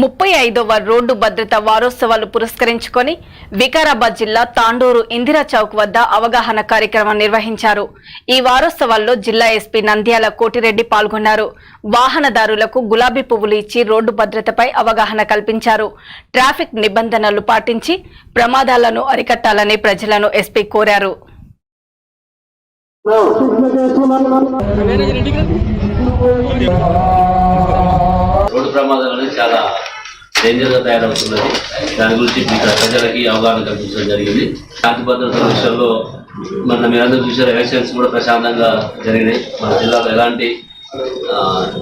ముప్పై ఐదవ రోడ్డు భద్రత వారోత్సవాలు పురస్కరించుకొని వికారాబాద్ జిల్లా తాండూరు ఇందిరా చౌక్ వద్ద అవగాహన కార్యక్రమం నిర్వహించారు. ఈ వారోత్సవాల్లో జిల్లా ఎస్పీ నంద్యాల కోటిరెడ్డి పాల్గొన్నారు. వాహనదారులకు గులాబీ పువ్వులు ఇచ్చి రోడ్డు భద్రతపై అవగాహన కల్పించారు. ట్రాఫిక్ నిబంధనలు పాటించి ప్రమాదాలను అరికట్టాలని ప్రజలను ఎస్పీ కోరారు. ప్రమాదాలు అనేది చాలా డేంజర్గా తయారవుతున్నది. దాని గురించి ప్రజలకి అవగాహన కల్పించడం జరిగింది. శాంతి భద్రతల విషయంలో మన మీరందరూ చూసారు ఎలక్షన్స్ కూడా ప్రశాంతంగా జరిగినాయి. మన జిల్లాలో ఎలాంటి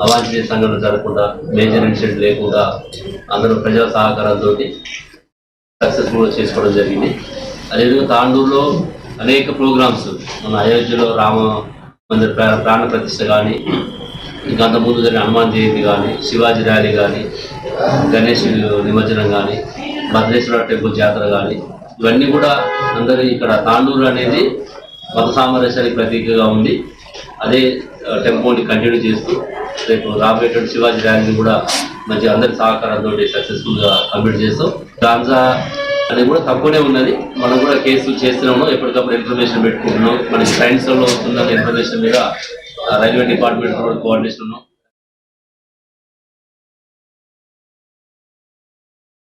అవాంఛనీయ సంఘటనలు జరగకుండా మేజర్ ఇన్సిడెంట్ లేకుండా అందరూ ప్రజల సహకారంతో సక్సెస్ఫుల్ చేసుకోవడం జరిగింది. అదేవిధంగా తాండూరులో అనేక ప్రోగ్రామ్స్ మన అయోధ్యలో రామ మందిర ప్రా- ప్రాణ ప్రతిష్ట కానీ ఇంకా అంతకుముందు జరిగిన హనుమాన్ జయంతి కానీ శివాజీ ర్యాలీ కానీ గణేష్ నిమజ్జనం కానీ భద్రేశ్వర టెంపుల్ జాతర కానీ ఇవన్నీ కూడా అందరి ఇక్కడ తాండూరు అనేది మత సామరస్యానికి ప్రతీకగా ఉంది. అదే టెంపోని కంటిన్యూ చేస్తూ రేపు రాబోయేటువంటి శివాజీ ర్యాలీని కూడా మంచి అందరి సహకారంతో సక్సెస్ఫుల్గా కంప్లీట్ చేస్తాం గాంజా అనేది కూడా తక్కువనే ఉన్నది. మనం కూడా కేసులు చేస్తున్నాము ఎప్పటికప్పుడు ఇన్ఫర్మేషన్ పెట్టుకుంటున్నాం. మనకి సైన్స్లో ఉన్న వస్తున్న ఇన్ఫర్మేషన్ మీద రైల్వే డిపార్ట్మెంట్ కూడా కోఆర్డినేషన్ ఉన్నాం